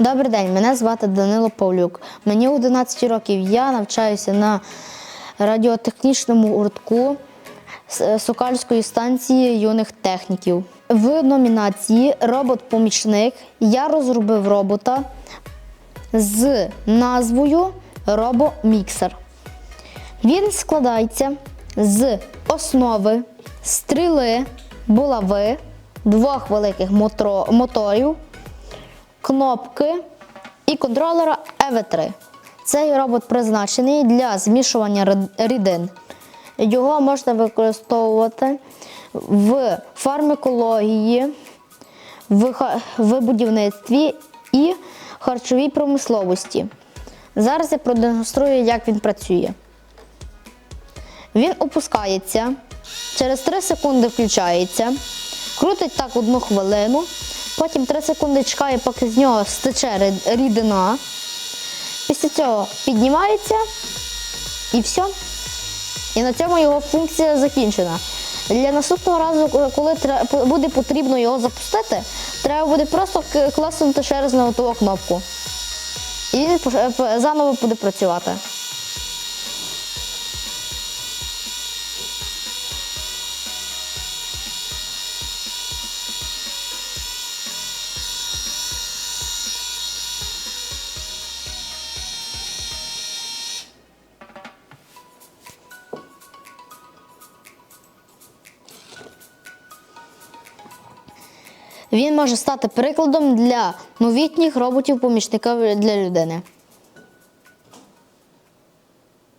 Добрий день, мене звати Данило Павлюк. Мені 11 років. Я навчаюся на радіотехнічному гуртку С- Сокальської станції юних техніків. В номінації Робот-помічник я розробив робота з назвою Робоміксер. Він складається з основи, стріли, булави, двох великих моторів, кнопки і контролера EV3. Цей робот призначений для змішування рідин. Його можна використовувати в фармакології, в, будівництві і харчовій промисловості. Зараз я продемонструю, як він працює. Він опускається, через 3 секунди включається, крутить так одну хвилину, потім 3 секунди чекає, поки з нього стече рідина. Після цього піднімається і все. І на цьому його функція закінчена. Для наступного разу, коли буде потрібно його запустити, треба буде просто класнути ще раз на оту кнопку. І він заново буде працювати. Він може стати прикладом для новітніх роботів-помічників для людини.